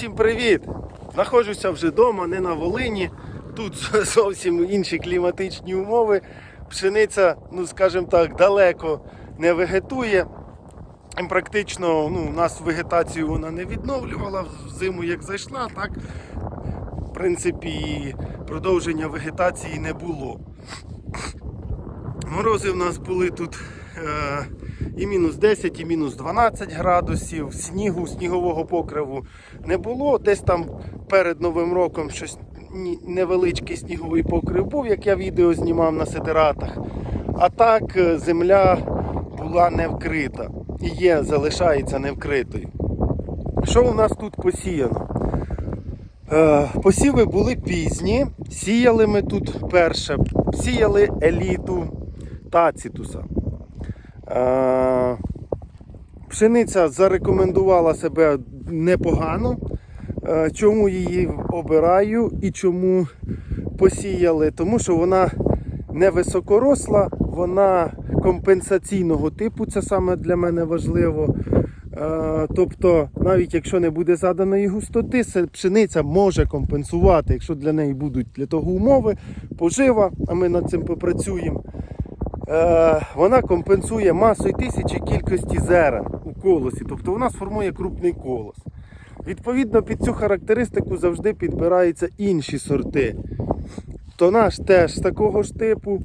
Усім привіт! Знаходжуся вже вдома, не на Волині. Тут зовсім інші кліматичні умови. Пшениця, ну скажімо так, далеко не вегетує. І Практично ну, у нас вегетацію вона не відновлювала в зиму, як зайшла, так в принципі продовження вегетації не було. Морози в нас були тут е, і мінус 10, і мінус 12 градусів. Снігу, снігового покриву не було. Десь там перед Новим роком щось невеличкий сніговий покрив був, як я відео знімав на сидератах. А так е, земля була не вкрита. І є, залишається не вкритою. Що у нас тут посіяно? Е, Посіви були пізні. Сіяли ми тут перше. Сіяли еліту тацітуса. Е, Пшениця зарекомендувала себе непогано. Е, Чому її обираю і чому посіяли? Тому що вона не високоросла, вона компенсаційного типу, це саме для мене важливо. Е, Тобто, навіть якщо не буде заданої густоти, пшениця може компенсувати, якщо для неї будуть для того умови, пожива, а ми над цим попрацюємо. Е, Вона компенсує масою тисячі кількості зерен у колосі, тобто вона сформує крупний колос. Відповідно, під цю характеристику завжди підбираються інші сорти. Тонаж теж з такого ж типу.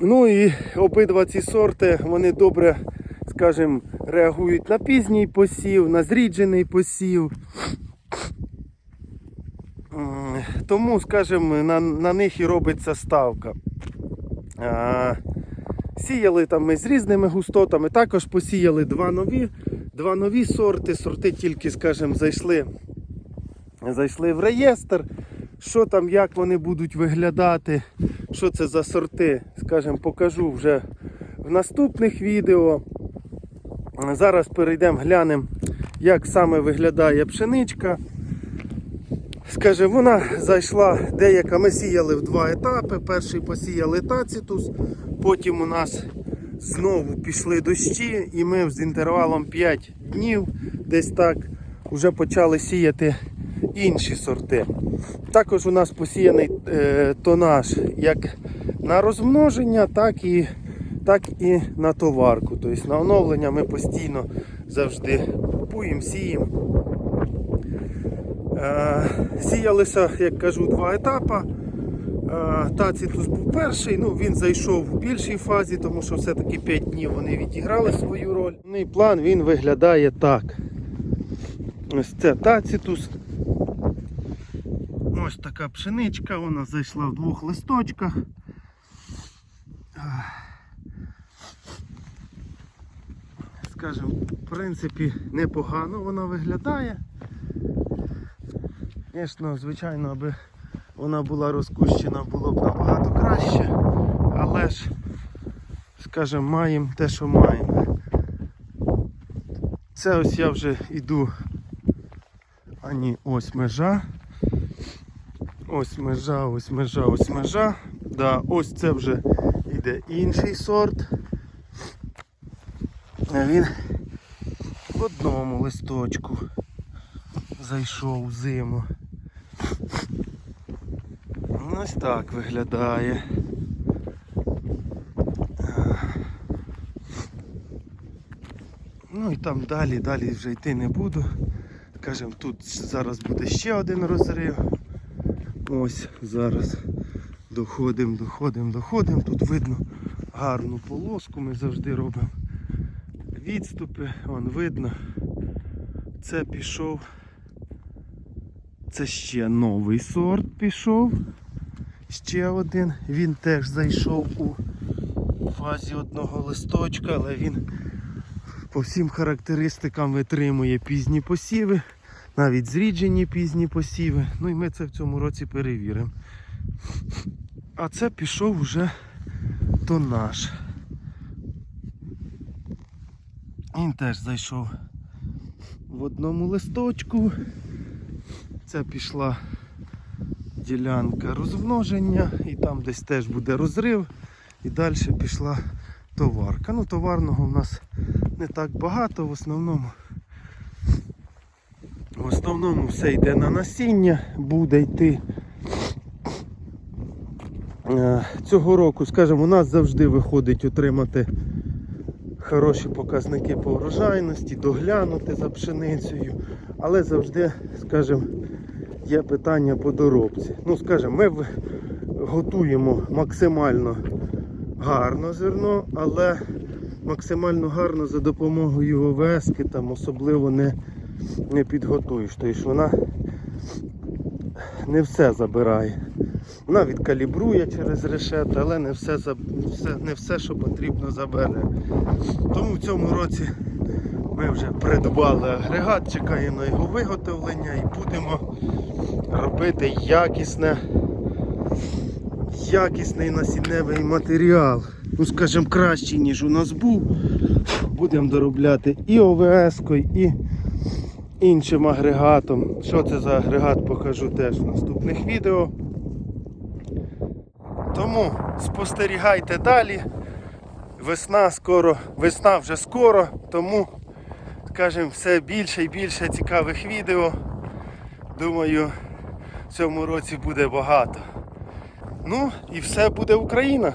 Ну і обидва ці сорти вони добре, скажімо, реагують на пізній посів, на зріджений посів. Тому, скажімо, на, на них і робиться ставка. Сіяли там ми з різними густотами, також посіяли два нові, два нові сорти. Сорти тільки, скажімо, зайшли, зайшли в реєстр. Що там, як вони будуть виглядати, що це за сорти, скажімо, покажу вже в наступних відео. Зараз перейдемо, глянемо, як саме виглядає пшеничка. Скаже, вона зайшла деяка. Ми сіяли в два етапи. Перший посіяли тацитус, потім у нас знову пішли дощі, і ми з інтервалом 5 днів десь так вже почали сіяти інші сорти. Також у нас посіяний е, тонаж як на розмноження, так і, так і на товарку. Тобто на оновлення ми постійно завжди купуємо, сіємо. Е, Сіялися, як кажу, два етапи. Е, Тацитус був перший, ну він зайшов в більшій фазі, тому що все-таки 5 днів вони відіграли свою роль. Основний план він виглядає так. Ось це тацитус. Ось така пшеничка, вона зайшла в двох листочках. Скажімо, в принципі, непогано вона виглядає. Звісно, звичайно, аби вона була розкущена, було б набагато краще, але ж, скажімо, маємо те, що маємо. Це ось я вже йду. А ні, ось межа. Ось межа, ось межа, ось межа. Да, ось це вже йде інший сорт. А він в одному листочку зайшов зиму. Ось так виглядає. Ну і там далі, далі вже йти не буду. Скажем, тут зараз буде ще один розрив. Ось зараз доходимо, доходимо, доходимо. Тут видно гарну полоску, ми завжди робимо відступи, вон видно. Це пішов. Це ще новий сорт пішов. Ще один. Він теж зайшов у фазі одного листочка, але він по всім характеристикам витримує пізні посіви, навіть зріджені пізні посіви. Ну і ми це в цьому році перевіримо. А це пішов вже тонаж. Він теж зайшов в одному листочку. Це пішла ділянка розмноження і там десь теж буде розрив. І далі пішла товарка. Ну, товарного в нас не так багато, в основному В основному все йде на насіння, буде йти. Е, Цього року, скажімо, у нас завжди виходить отримати хороші показники по врожайності, доглянути за пшеницею, але завжди, скажімо, є питання по доробці. Ну, скажімо, ми готуємо максимально гарно зерно, але максимально гарно за допомогою ОВС там особливо не, не підготуєш. Тобто вона не все забирає. Вона відкалібрує через решет, але не все, не все, що потрібно, забере. Тому в цьому році ми вже придбали агрегат, чекаємо на його виготовлення і будемо робити якісне, якісний насінневий матеріал. Ну, скажімо, кращий, ніж у нас був. Будемо доробляти і ОВС-кою, і іншим агрегатом. Що це за агрегат, покажу теж в наступних відео. Тому спостерігайте далі. Весна скоро, весна вже скоро, тому, скажімо, все більше і більше цікавих відео. Думаю, в цьому році буде багато. Ну і все буде Україна.